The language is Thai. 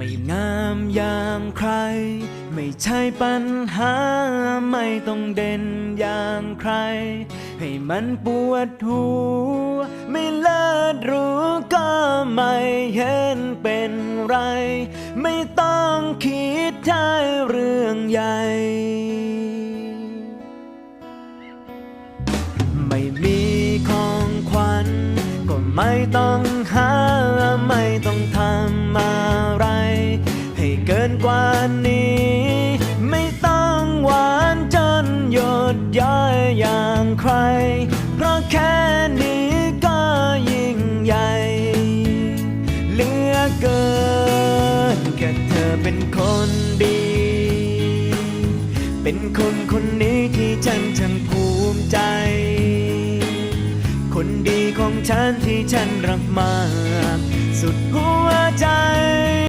ไม่งามยางใคร ไม่ใช่ปัญหา ไม่ต้องเด่นอย่างใคร ให้มันปวดหัวไม่เลิศรู้ก็ไม่เห็นเป็นไร ไม่ต้องคิดใช่เรื่องใหญ่ ไม่มีของขวัญ ก็ไม่ต้องหา ไม่ต้องทำ นกว่านี้ ไม่ต้องหวานจนหยดย้อยอย่างใคร เพราะแค่นี้ก็ยิ่งใหญ่ เหลือเกินแค่เธอเป็นคนดี เป็นคนคนนี้ที่ฉันช่างภูมิใจ คนดีของฉันที่ฉันรักมาก สุดหัวใจ